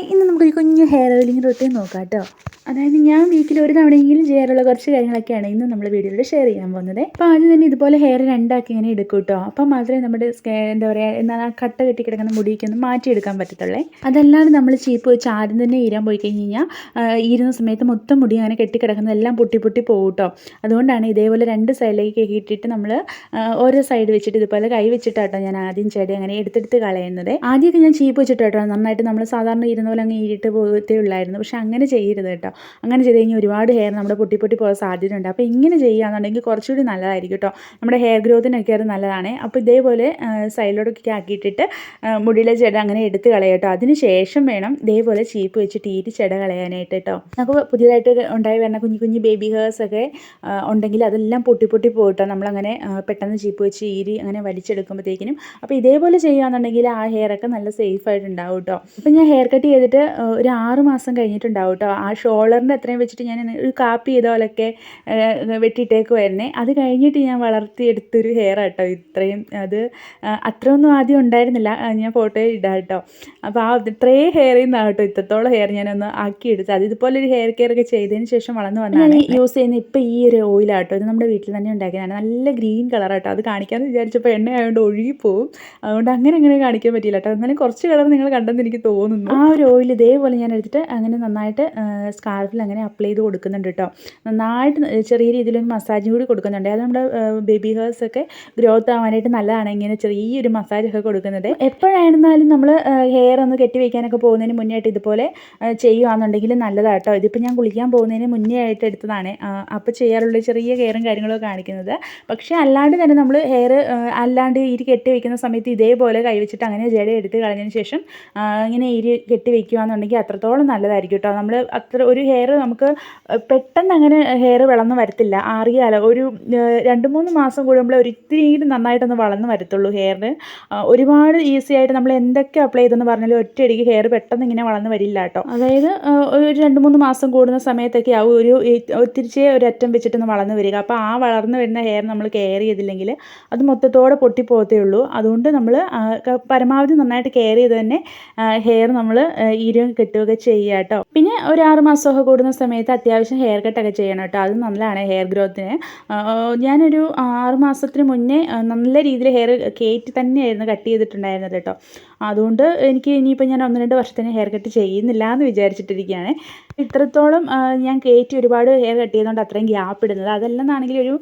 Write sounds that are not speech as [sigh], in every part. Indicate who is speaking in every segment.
Speaker 1: Hi ഇന്ന് നമുക്കൊരു കുഞ്ഞു ഹെയർ ഓയിലിംഗ് റൊട്ടീൻ നോക്കാം കേട്ടോ അതായത് ഞാൻ വീക്കിൽ ഒരു തവണയെങ്കിലും ചെയ്യാറുള്ള കുറച്ച് കാര്യങ്ങളൊക്കെയാണ് ഇന്ന് നമ്മൾ വീഡിയോയിൽ ഷെയർ ചെയ്യാൻ പോകുന്നത്. അപ്പോൾ ആദ്യം തന്നെ ഇതുപോലെ ഹെയർ രണ്ടാക്കി ഇങ്ങനെ എടുക്കും കേട്ടോ അപ്പം മാത്രമേ നമ്മുടെ എന്താ പറയുക എന്നാൽ ആ കട്ട കെട്ടി കിടക്കുന്ന മുടിയൊക്കെ മാറ്റിയെടുക്കാൻ പറ്റത്തുള്ളേ. അതല്ലാതെ നമ്മൾ ചീപ്പ് വെച്ച് ആദ്യം തന്നെ ഈരാൻ പോയി കഴിഞ്ഞ് കഴിഞ്ഞാൽ ഈരുന്ന സമയത്ത് മൊത്തം മുടി അങ്ങനെ കെട്ടിക്കിടക്കുന്നതെല്ലാം പൊട്ടി പൊട്ടി പോകും കേട്ടോ അതുകൊണ്ടാണ് ഇതേപോലെ രണ്ട് സൈഡിലേക്ക് കെട്ടിയിട്ട് നമ്മൾ ഓരോ സൈഡ് വെച്ചിട്ട് ഇതുപോലെ കൈ വെച്ചിട്ടാട്ടോ ഞാൻ ആദ്യം ചെടി അങ്ങനെ എടുത്തെടുത്ത് കളയുന്നത്. ആദ്യമൊക്കെ ഞാൻ ചീപ്പ് വെച്ചിട്ട് നന്നായിട്ട് നമ്മൾ സാധാരണ ഇരുന്ന പോലെ അങ്ങ് ഈരിട്ട് പോകത്തേ ഉള്ളായിരുന്നു. പക്ഷെ അങ്ങനെ ചെയ്യരുത് കേട്ടോ അങ്ങനെ ചെയ്ത് കഴിഞ്ഞാൽ ഒരുപാട് ഹെയർ നമ്മുടെ പൊട്ടി പൊട്ടി പോകാൻ സാധ്യതയുണ്ട്. അപ്പോൾ ഇങ്ങനെ ചെയ്യുകയാണെന്നുണ്ടെങ്കിൽ കുറച്ചുകൂടി നല്ലതായിരിക്കും കേട്ടോ നമ്മുടെ ഹെയർ ഗ്രോത്തിനൊക്കെ അത് നല്ലതാണ്. അപ്പോൾ ഇതേപോലെ സൈഡിലോട്ടൊക്കെ ആക്കിയിട്ടിട്ട് മുടിയിലെ ചെട അങ്ങനെ എടുത്ത് കളയട്ടോ. അതിന് ശേഷം വേണം ഇതേപോലെ ചീപ്പ് വെച്ചിട്ട് ഈരി ചെട കളയാനായിട്ട് കേട്ടോ. നമുക്ക് പുതിയതായിട്ട് ഉണ്ടായി വരുന്ന കുഞ്ഞു കുഞ്ഞു ബേബി ഹേഴ്സ് ഒക്കെ ഉണ്ടെങ്കിൽ അതെല്ലാം പൊട്ടി പൊട്ടി പോയിട്ടോ നമ്മളങ്ങനെ പെട്ടെന്ന് ചീപ്പ് വെച്ച് ഈരി അങ്ങനെ വലിച്ചെടുക്കുമ്പോഴത്തേക്കിനും. അപ്പോൾ ഇതേപോലെ ചെയ്യുകയാണെന്നുണ്ടെങ്കിൽ ആ ഹെയർ ഒക്കെ നല്ല സേഫ് ആയിട്ട് ഉണ്ടാവും കേട്ടോ. അപ്പോൾ ഞാൻ ഹെയർ കട്ട് ചെയ്തിട്ട് ഒരു ആറ് മാസം കഴിഞ്ഞിട്ടുണ്ടാവും കേട്ടോ. ആ ഷോളറിന്റെ അത്രയും വെച്ചിട്ട് ഞാൻ ഒരു കാപ്പി ചെയ്ത പോലെയൊക്കെ വെട്ടിയിട്ടേക്കുമായിരുന്നേ അത് കഴിഞ്ഞിട്ട് ഞാൻ വളർത്തിയെടുത്തൊരു ഹെയർ ആട്ടോ ഇത്രയും. അത് അത്രയൊന്നും ആദ്യം ഉണ്ടായിരുന്നില്ല. ഞാൻ ഫോട്ടോ ഇടാം കേട്ടോ അപ്പോൾ ആ ഇത്രയും ഹെയറിൽ നിന്നാണ് കേട്ടോ ഇത്രത്തോളം ഹെയർ ഞാനൊന്ന് ആക്കിയെടുത്തത്. അത് ഇതുപോലെ ഒരു ഹെയർ കെയർ ഒക്കെ ചെയ്തതിന് ശേഷം വളർന്നു വന്നാണ് യൂസ് ചെയ്യുന്ന ഇപ്പോൾ ഈ ഒരു ഓയിലാട്ടോ ഇത് നമ്മുടെ വീട്ടിൽ തന്നെ ഉണ്ടാക്കിയതാണ്. നല്ല ഗ്രീൻ കളർ കേട്ടോ അത് കാണിക്കാമെന്ന് വിചാരിച്ചപ്പോൾ എണ്ണ ആയതുകൊണ്ട് ഒഴുകിപ്പോവും അതുകൊണ്ട് അങ്ങനെ അങ്ങനെ കാണിക്കാൻ പറ്റില്ല കേട്ടോ എന്നാലും കുറച്ച് കളർ നിങ്ങൾ കണ്ടെന്ന് എനിക്ക് തോന്നുന്നു. ആ ഒരു ഓയിൽ ഇതേപോലെ ഞാൻ എടുത്തിട്ട് അങ്ങനെ നന്നായിട്ട് സ്കാർഫിൽ അങ്ങനെ അപ്ലൈ ചെയ്ത് കൊടുക്കുന്നുണ്ട് കേട്ടോ നന്നായിട്ട് ചെറിയ രീതിയിലൊരു മസാജും കൂടി കൊടുക്കുന്നുണ്ട്. അത് നമ്മുടെ ബേബി ഹേഴ്സ് ഒക്കെ ഗ്രോത്ത് ആവാനായിട്ട് നല്ലതാണ്. ഇങ്ങനെ ചെറിയൊരു മസാജ് ഒക്കെ കൊടുക്കുന്നത് എപ്പോഴായിരുന്നാലും നമ്മൾ ഹെയർ ഒന്ന് കെട്ടി വയ്ക്കാനൊക്കെ പോകുന്നതിന് മുന്നേ ആയിട്ട് ഇതുപോലെ ചെയ്യുകയാണെന്നുണ്ടെങ്കിൽ നല്ലതാണ് കേട്ടോ ഇതിപ്പോൾ ഞാൻ കുളിക്കാൻ പോകുന്നതിന് മുന്നേ ആയിട്ട് എടുത്തതാണ്. അപ്പോൾ ചെയ്യാറുള്ള ചെറിയ കെയറും കാര്യങ്ങളൊക്കെ കാണിക്കുന്നത്. പക്ഷേ അല്ലാണ്ട് തന്നെ നമ്മൾ ഹെയർ അല്ലാണ്ട് ഇരി കെട്ടി വയ്ക്കുന്ന സമയത്ത് ഇതേപോലെ കൈവച്ചിട്ട് അങ്ങനെ ജട എടുത്ത് കളഞ്ഞതിന് ശേഷം ഇങ്ങനെ ഇരി കെട്ടി വയ്ക്കുകയാണെന്നുണ്ടെങ്കിൽ അത്രത്തോളം നല്ലതായിരിക്കും കേട്ടോ നമ്മൾ അത്ര ഒരു ഹെയർ നമുക്ക് പെട്ടെന്ന് അങ്ങനെ ഹെയർ വളർന്ന് വരത്തില്ല. അറിയാലോ ഒരു രണ്ട് മൂന്ന് മാസം കൂടുമ്പോൾ ഒരു ഇത്തിരി നന്നായിട്ടൊന്ന് വളർന്ന് വരത്തുള്ളൂ ഹെയറിന് ഒരുപാട് ഈസി ആയിട്ട് നമ്മൾ എന്തൊക്കെ അപ്ലൈ ചെയ്തെന്ന് പറഞ്ഞാലും ഒറ്റയടിക്ക് ഹെയർ പെട്ടെന്ന് ഇങ്ങനെ വളർന്ന് വരില്ല കേട്ടോ. അതായത് ഒരു രണ്ട് മൂന്ന് മാസം കൂടുന്ന സമയത്തൊക്കെ ആവും ഒരു തിരിച്ചേ ഒരു അറ്റം വെച്ചിട്ടൊന്ന് വളർന്ന് വരിക. അപ്പോൾ ആ വളർന്ന് വരുന്ന ഹെയർ നമ്മൾ കെയർ ചെയ്തില്ലെങ്കിൽ അത് മൊത്തത്തോടെ പൊട്ടിപ്പോകത്തേ ഉള്ളൂ. അതുകൊണ്ട് നമ്മൾ പരമാവധി നന്നായിട്ട് കെയർ ചെയ്ത് തന്നെ ഹെയർ നമ്മൾ ഈരം കെട്ടുകയൊക്കെ ചെയ്യുക കേട്ടോ. പിന്നെ ഒരു ആറ് മാസമൊക്കെ കൂടുന്ന സമയത്ത് അത്യാവശ്യം ഹെയർ കട്ടൊക്കെ ചെയ്യണം കേട്ടോ. അത് നല്ലതാണ് ഹെയർ ഗ്രോത്തിന് ഞാനൊരു ആറ് മാസത്തിന് മുന്നേ നല്ല രീതിയിൽ ഹെയർ കയറ്റി തന്നെയായിരുന്നു കട്ട് ചെയ്തിട്ടുണ്ടായിരുന്നത് കേട്ടോ. അതുകൊണ്ട് എനിക്ക് ഇനിയിപ്പോൾ ഞാൻ ഒന്ന് രണ്ട് വർഷത്തിന് ഹെയർ കട്ട് ചെയ്യുന്നില്ല എന്ന് വിചാരിച്ചിട്ടിരിക്കുകയാണ്. ഇത്രത്തോളം ഞാൻ കയറ്റി ഒരുപാട് ഹെയർ കട്ട് ചെയ്തുകൊണ്ട് അത്രയും ഗ്യാപ്പ് ഇടുന്നത്. അതല്ലെന്നാണെങ്കിൽ ഒരു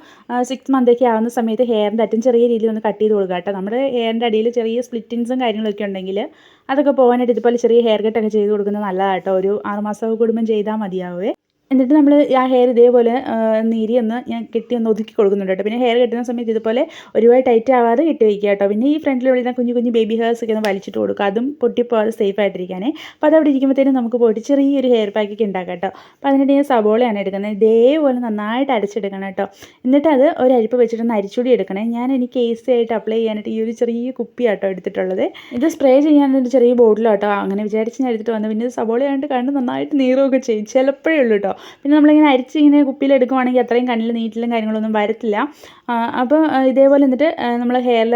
Speaker 1: സിക്സ് മന്തൊക്കെ ആവുന്ന സമയത്ത് ഹെയറിന്റെ അറ്റം ചെറിയ രീതിയിൽ ഒന്ന് കട്ട് ചെയ്ത് കൊടുക്കുക കേട്ടോ. നമ്മുടെ ഹെയറിന്റെ അടിയിൽ ചെറിയ സ്പ്ലിറ്റിങ്സും കാര്യങ്ങളൊക്കെ ഉണ്ടെങ്കിൽ അതൊക്കെ പോകാനായിട്ട് ഇതുപോലെ ചെറിയ ഹെയർ കട്ടൊക്കെ ചെയ്ത് കൊടുക്കുന്നത് നല്ലതാട്ടോ. ഒരു ആറുമാസമൊക്കെ കൂടുമ്പം ചെയ്താൽ മതിയാവേ. എന്നിട്ട് നമ്മൾ ആ ഹെയർ ഇതേപോലെ നീരി ഒന്ന് ഞാൻ കെട്ടി ഒന്ന് ഒതുക്കി കൊടുക്കുന്നുണ്ട് കേട്ടോ. പിന്നെ ഹെയർ കെട്ടുന്ന സമയത്ത് ഇതുപോലെ ഒരുപാട് ടൈറ്റ് ആവാതെ കെട്ടി വയ്ക്കുക കേട്ടോ. പിന്നെ ഈ ഫ്രണ്ടിൽ വിളിക്കുന്ന കുഞ്ഞു കുഞ്ഞു ബേബി ഹെയർസ് ഒക്കെ ഒന്ന് വലിച്ചിട്ട് കൊടുക്കുക. അതും പൊട്ടിപ്പോകാതെ സേഫ് ആയിട്ടിരിക്കാനേ. അപ്പോൾ അതവിടെ ഇരിക്കുമ്പോഴത്തേനും നമുക്ക് പോയിട്ട് ചെറിയൊരു ഹെയർ പാക്കൊക്കെ ഉണ്ടാക്കാം കേട്ടോ. അപ്പോൾ അതിനിടെ ഞാൻ സബോളയാണ് എടുക്കുന്നത്. ഇതേപോലെ നന്നായിട്ട് അരച്ചെടുക്കണം കേട്ടോ. എന്നിട്ട് അത് ഒരു അരിപ്പ് വെച്ചിട്ടൊന്ന് അരിച്ചുടി എടുക്കണേ. ഞാൻ എനിക്ക് ഈസി ആയിട്ട് അപ്ലൈ ചെയ്യാനായിട്ട് ഈ ഒരു ചെറിയ കുപ്പി ആട്ടോ എടുത്തിട്ടുള്ളത്. ഇത് സ്പ്രേ ചെയ്യാനൊരു ചെറിയ ബോട്ടിലാട്ടോ അങ്ങനെ വിചാരിച്ച് ഞാൻ എടുത്തിട്ട് വന്നു. പിന്നെ സബോളയായിട്ട് കണ്ട് നന്നായിട്ട് നീറുകയൊക്കെ ചെയ്യും. ചിലപ്പോഴേ ഉള്ളൂ കേട്ടോ. പിന്നെ നമ്മളിങ്ങനെ അരിച്ച് ഇങ്ങനെ കുപ്പിയിൽ എടുക്കുവാണെങ്കിൽ അത്രയും കണ്ണിൽ നീറ്റിലും കാര്യങ്ങളൊന്നും വരത്തില്ല. അപ്പോൾ ഇതേപോലെ എന്നിട്ട് നമ്മൾ ഹെയറിൽ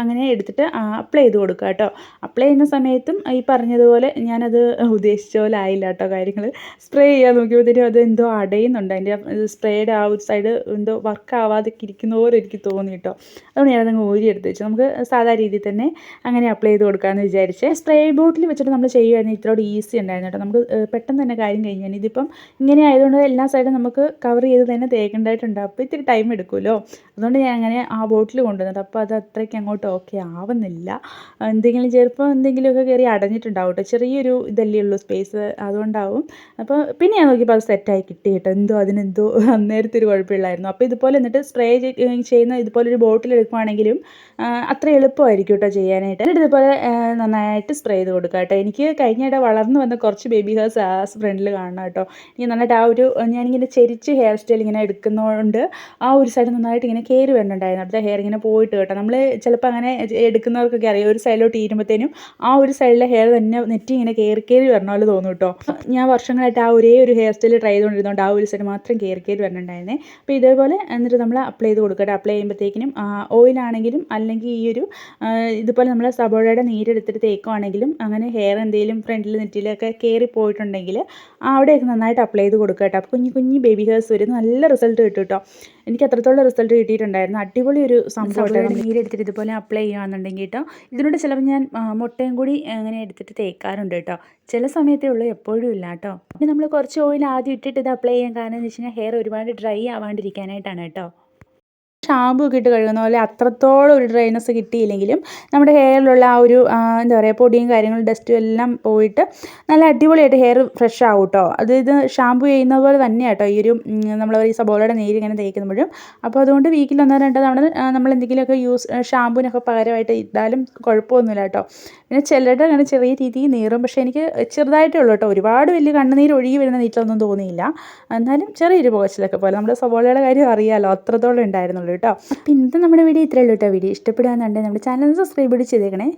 Speaker 1: അങ്ങനെ എടുത്തിട്ട് അപ്ലൈ ചെയ്ത് കൊടുക്കുക കേട്ടോ. അപ്ലൈ ചെയ്യുന്ന സമയത്തും ഈ പറഞ്ഞതുപോലെ ഞാനത് ഉദ്ദേശിച്ച പോലെ ആയില്ല കേട്ടോ കാര്യങ്ങൾ സ്പ്രേ ചെയ്യാൻ നോക്കിയപ്പോഴത്തേക്കും അത് എന്തോ അടയുന്നുണ്ട്. അതിന്റെ സ്പ്രേയുടെ ആ ഒരു സൈഡ് എന്തോ വർക്ക് ആവാതെ ഇരിക്കുന്ന പോലെ എനിക്ക് തോന്നി കേട്ടോ. അതുകൊണ്ട് ഞാനതങ്ങ് ഊരി എടുത്ത് വെച്ചു. നമുക്ക് സാധാ രീതിയിൽ തന്നെ അങ്ങനെ അപ്ലൈ ചെയ്ത് കൊടുക്കാമെന്ന് വിചാരിച്ച്. സ്പ്രേ ബോട്ടിൽ വെച്ചിട്ട് നമ്മൾ ചെയ്യുകയാണെങ്കിൽ ഇത്രയോട് ഈസി ഉണ്ടായിരുന്നു കേട്ടോ. നമുക്ക് പെട്ടെന്ന് തന്നെ കാര്യം കഴിഞ്ഞാൽ ഇതിപ്പം ഇങ്ങനെ ആയതുകൊണ്ട് എല്ലാ സൈഡും നമുക്ക് കവർ ചെയ്ത് തന്നെ തേക്കേണ്ടതായിട്ടുണ്ട്. അപ്പോൾ ഇത്തിരി ടൈം എടുക്കുമല്ലോ. അതുകൊണ്ട് ഞാൻ അങ്ങനെ ആ ബോട്ടിൽ കൊണ്ടുവന്നിട്ട് അപ്പോൾ അത് അത്രയ്ക്ക് അങ്ങോട്ട് ഓക്കെ ആവുന്നില്ല. എന്തെങ്കിലും ചെറുപ്പം എന്തെങ്കിലുമൊക്കെ കയറി അടഞ്ഞിട്ടുണ്ടാവും കേട്ടോ ചെറിയൊരു ഇതല്ലേ ഉള്ളൂ സ്പേസ് അതുകൊണ്ടാവും. അപ്പോൾ പിന്നെ ഞാൻ നോക്കിയപ്പോൾ അത് സെറ്റായി കിട്ടി കേട്ടോ എന്തോ അതിനെന്തോ [laughs] അന്നേരത്തെ ഒരു കുഴപ്പമില്ലായിരുന്നു. അപ്പോൾ ഇതുപോലെ എന്നിട്ട് സ്പ്രേ ചെയ്യുന്ന ഇതുപോലെ ഒരു ബോട്ടിൽ എടുക്കുവാണെങ്കിലും അത്ര എളുപ്പമായിരിക്കും കേട്ടോ ചെയ്യാനായിട്ട്. എന്നിട്ട് ഇതുപോലെ നന്നായിട്ട് സ്പ്രേ ചെയ്ത് കൊടുക്കുക കേട്ടോ എനിക്ക് കഴിഞ്ഞിടെ വളർന്നു വന്ന കുറച്ച് ബേബി ഹേഴ്സ് ആ ഫ്രണ്ടിൽ കാണണം കേട്ടോ എനിക്ക് നന്നായിട്ട് ആ ഒരു ഞാനിങ്ങനെ ചെരിച്ച് ഹെയർ സ്റ്റൈൽ ഇങ്ങനെ എടുക്കുന്നതുകൊണ്ട് ആ ഒരു സൈഡ് നന്നായിട്ട് ചെറുതായിട്ട് ഇങ്ങനെ കയറി വരുന്നുണ്ടായിരുന്നു അവിടുത്തെ ഹെയർ ഇങ്ങനെ പോയിട്ട് കേട്ടോ. നമ്മൾ ചിലപ്പോൾ അങ്ങനെ എടുക്കുന്നവർക്കൊക്കെ അറിയാം. ഒരു സൈഡിലോട്ട് ഇരുമ്പോഴത്തേനും ആ ഒരു സൈഡിലെ ഹെയർ തന്നെ നെറ്റി ഇങ്ങനെ കയറി കയറി വരണ തോന്നും കേട്ടോ. ഞാൻ വർഷങ്ങളായിട്ട് ആ ഒരേ ഒരു ഹെയർ സ്റ്റൈൽ ട്രൈ ചെയ്തുകൊണ്ടിരുന്നതുകൊണ്ട് ആ ഒരു സൈഡ് മാത്രം കയറി കയറി വരണുണ്ടായിരുന്നേ അപ്പോൾ ഇതേപോലെ എന്നിട്ട് നമ്മൾ അപ്ലൈ ചെയ്ത് കൊടുക്കട്ടെ. അപ്ലൈ ചെയ്യുമ്പോഴത്തേക്കിനും ഓയിലാണെങ്കിലും അല്ലെങ്കിൽ ഈ ഒരു ഇതുപോലെ നമ്മൾ സബോളയുടെ നീരെടുത്തിട്ട് തേക്കുവാണെങ്കിലും അങ്ങനെ ഹെയർ എന്തെങ്കിലും ഫ്രണ്ടിൽ നെറ്റിയിലൊക്കെ കയറി പോയിട്ടുണ്ടെങ്കിൽ അവിടെയൊക്കെ നന്നായിട്ട് അപ്ലൈ ചെയ്ത് കൊടുക്കുക അപ്പോൾ കുഞ്ഞു കുഞ്ഞു ബേബി ഹെയർസ് വരും. നല്ല റിസൾട്ട് കിട്ടും കേട്ടോ. എനിക്ക് അത്രത്തോളം റിസൾട്ട് കിട്ടിയിട്ടുണ്ടായിരുന്നു. അടിപൊളി ഒരു സംഭവം നീരെടുത്തിട്ട് ഇതുപോലെ അപ്ലൈ ചെയ്യുകയാണെന്നുണ്ടെങ്കിൽ കേട്ടോ ഇതിനോട് ചിലപ്പോൾ ഞാൻ മുട്ടയും കൂടി അങ്ങനെ എടുത്തിട്ട് തേക്കാറുണ്ട് കേട്ടോ ചില സമയത്തേ ഉള്ളൂ എപ്പോഴും ഇല്ല കേട്ടോ പിന്നെ നമ്മൾ കുറച്ച് ഓയിൽ ആദ്യം ഇട്ടിട്ട് ഇത് അപ്ലൈ ചെയ്യാൻ കാരണം എന്ന് വെച്ച് കഴിഞ്ഞാൽ ഹെയർ ഒരുപാട് ഡ്രൈ ആവാണ്ടിരിക്കാനായിട്ടാണ് കേട്ടോ ഷാമ്പു ഒക്കെ ഇട്ട് കഴുകുന്ന പോലെ അത്രത്തോളം ഒരു ഡ്രൈനസ് കിട്ടിയില്ലെങ്കിലും നമ്മുടെ ഹെയറിലുള്ള ആ ഒരു എന്താ പറയുക പൊടിയും കാര്യങ്ങളും ഡസ്റ്റും എല്ലാം പോയിട്ട് നല്ല അടിപൊളിയായിട്ട് ഹെയർ ഫ്രഷ് ആവും കേട്ടോ അത് ഇത് ഷാമ്പു ചെയ്യുന്ന പോലെ തന്നെയാണ് കേട്ടോ ഈ ഒരു നമ്മൾ ഈ സബോളയുടെ നീര് ഇങ്ങനെ തേക്കുമ്പോഴും. അപ്പോൾ അതുകൊണ്ട് വീക്കിൽ ഒന്നോ രണ്ടോ തവണ നമ്മൾ എന്തെങ്കിലുമൊക്കെ യൂസ് ഷാമ്പുവിനൊക്കെ പകരമായിട്ട് ഇട്ടാലും കുഴപ്പമൊന്നുമില്ല കേട്ടോ പിന്നെ ചിലരുടെ അങ്ങനെ ചെറിയ രീതിയിൽ നീറും. പക്ഷേ എനിക്ക് ചെറുതായിട്ടേ ഉള്ളൂ കേട്ടോ ഒരുപാട് വലിയ കണ്ണുനീര് ഒഴുകി വരുന്ന നീറ്റിലൊന്നും തോന്നിയില്ല. എന്നാലും ചെറിയൊരു പോകച്ചിലൊക്കെ പോലെ. നമ്മുടെ സബോളയുടെ കാര്യം അറിയാമല്ലോ അത്രത്തോളം ഉണ്ടായിരുന്നുള്ളൂ കേട്ടോ. അപ്പോൾ ഇന്നത്തെ നമ്മുടെ വീഡിയോ ഇത്രയേ ഉള്ളൂ കേട്ടോ. വീഡിയോ ഇഷ്ടപ്പെടുകയാണെന്നുണ്ടെങ്കിൽ നമ്മുടെ ചാനൽ സബ്സ്ക്രൈബ് ചെയ്തേക്കണേ.